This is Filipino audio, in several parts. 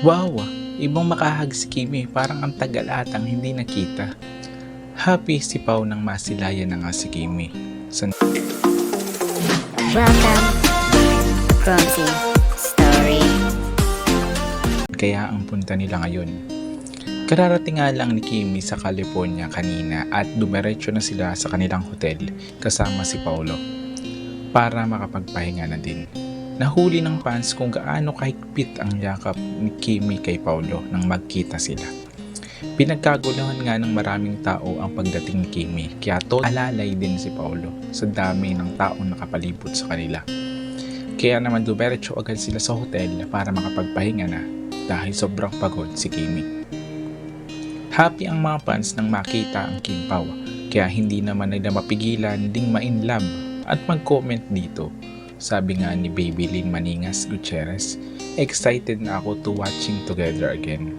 Wow, ibang makahag si Kimi, parang ang tagal atang hindi nakita. Happy si Pau nang masilayan na nga si Kimi. Sa Welcome, Clumsy Story. kaya ang punta nila ngayon. Kararating nga lang ni Kimi sa California kanina at dumiretso na sila sa kanilang hotel kasama si Paolo para makapagpahinga na din. Nahuli ng fans kung gaano kahigpit ang yakap ni Kimi kay Paolo nang magkita sila. Pinagkaguluhan nga ng maraming tao ang pagdating ni Kimi kaya to alalay din si Paolo sa dami ng taong nakapalibot sa kanila. Kaya naman dumiretso agad sila sa hotel para makapagpahinga na dahil sobrang pagod si Kimi. Happy ang mga fans nang makita ang Kim Pao kaya hindi naman nila mapigilan ding ma-inlove at mag-comment dito. Sabi nga ni Baby Lynn Maningas Gutierrez, excited na ako to watching together again.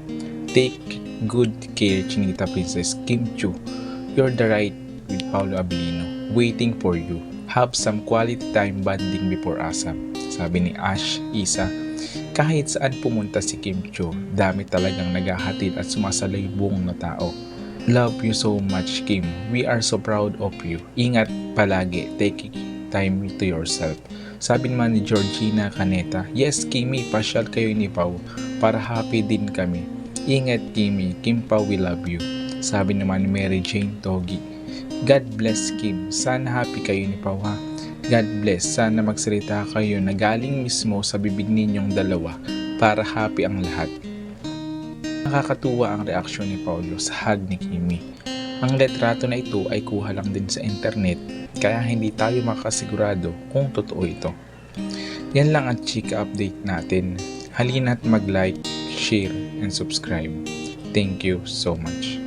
Take good care, Chinita Princess Kim Chu. You're the right with Paolo Abilino. Waiting for you. Have some quality time bonding before ASAP. Sabi ni Ash Isa kahit saan pumunta si Kim Cho, dami talagang naghahatid at sumasalubong na tao. Love you so much, Kim. We are so proud of you. Ingat palagi. Take time to yourself. Sabi naman ni Georgina Caneta, Yes, Kimi, pasyal kayo ni Pau para happy din kami. Ingat, Kimi. Kim Pau, we love you. Sabi naman ni Mary Jane Togi, God bless Kim. Sana happy kayo ni Pau ha. God bless. Sana magsalita kayo na galing mismo sa bibig ninyong dalawa para happy ang lahat. Nakakatuwa ang reaksyon ni Paulo sa hug ni Kimi. Ang letrato na ito ay kuha lang din sa internet kaya hindi tayo makasigurado kung totoo ito. Yan lang ang chika update natin. Halina't mag-like, share, and subscribe. Thank you so much.